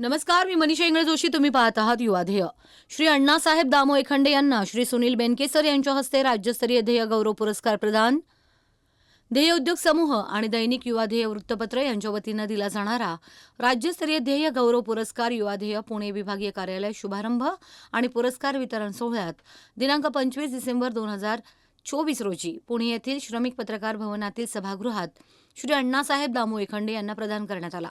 नमस्कार मी मनीषा इंगळे जोशी तुम्ही पाहत आहात युवाध्येय श्री अण्णासाहेब दामो एखंडे यांना श्री सुनील बेनकेसर यांच्या हस्ते राज्यस्तरीय ध्येय गौरव पुरस्कार प्रदान. ध्येय उद्योग समूह आणि दैनिक युवाधेय वृत्तपत्र यांच्या वतीनं दिला जाणारा राज्यस्तरीय ध्येय गौरव पुरस्कार युवाधेय पुणे विभागीय कार्यालय शुभारंभ आणि पुरस्कार वितरण सोहळ्यात दिनांक पंचवीस डिसेंबर दोन हजार चोवीस रोजी पुणे येथील श्रमिक पत्रकार भवनातील सभागृहात श्री अण्णासाहेब दामो एखंडे यांना प्रदान करण्यात आला.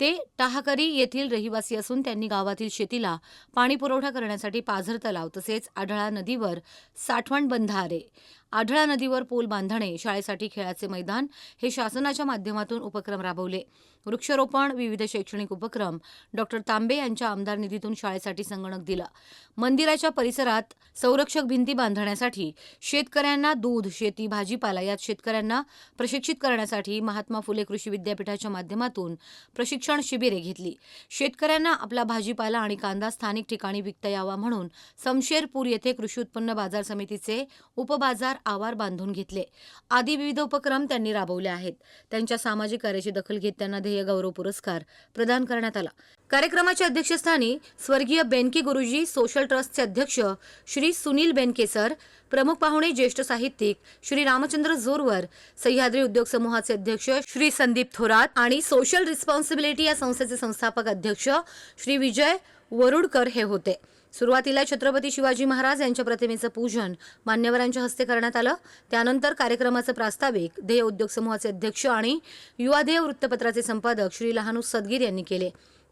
ते टाहाकरी येथील रहिवासी असून त्यांनी गावातील शेतीला पाणी पुरवठा करण्यासाठी पाझर तलाव तसेच आढळा नदीवर साठवण बंधारे. आढळा नदीवर पूल बांधणे शाळेसाठी खेळाचे मैदान हे शासनाच्या माध्यमातून उपक्रम राबवले. वृक्षारोपण विविध शैक्षणिक उपक्रम डॉक्टर तांबे यांच्या आमदार निधीतून शाळेसाठी संगणक दिला. मंदिराच्या परिसरात संरक्षक भिंती बांधण्यासाठी शेतकऱ्यांना दूध शेती भाजीपाला यात शेतकऱ्यांना प्रशिक्षित करण्यासाठी महात्मा फुले कृषी विद्यापीठाच्या माध्यमातून प्रशिक्षण शिबिरे घेतली. शेतकऱ्यांना आपला भाजीपाला आणि कांदा स्थानिक ठिकाणी विकता यावा म्हणून समशेरपूर येथे कृषी उत्पन्न बाजार समितीचे उपबाजार आवार बांधून घेतले. आदी विविध उपक्रम त्यांनी राबवले आहेत. त्यांच्या सामाजिक कार्याची दखल घेत त्यांना ध्येय गौरव पुरस्कार प्रदान करण्यात आला. कार्यक्रमाच्या अध्यक्षस्थानी स्वर्गीय बेनके गुरुजी सोशल ट्रस्टचे अध्यक्ष श्री सुनील बेनके सर प्रमुख पाहुणे ज्येष्ठ साहित्यिक श्री रामचंद्र जोरवर सह्याद्री उद्योग समूहाचे अध्यक्ष श्री संदीप थोरात आणि सोशल रिस्पॉन्सिबिलिटी या संस्थेचे संस्थापक अध्यक्ष श्री विजय वरुडकर हे होते. सुरुवातीला छत्रपती शिवाजी महाराज यांच्या प्रतिमेचं पूजन मान्यवरांच्या हस्ते करण्यात आलं. त्यानंतर कार्यक्रमाचं प्रास्ताविक ध्येय उद्योग समूहाचे अध्यक्ष आणि युवा ध्येय वृत्तपत्राचे संपादक श्री लहानू सदगीर यांनी केले.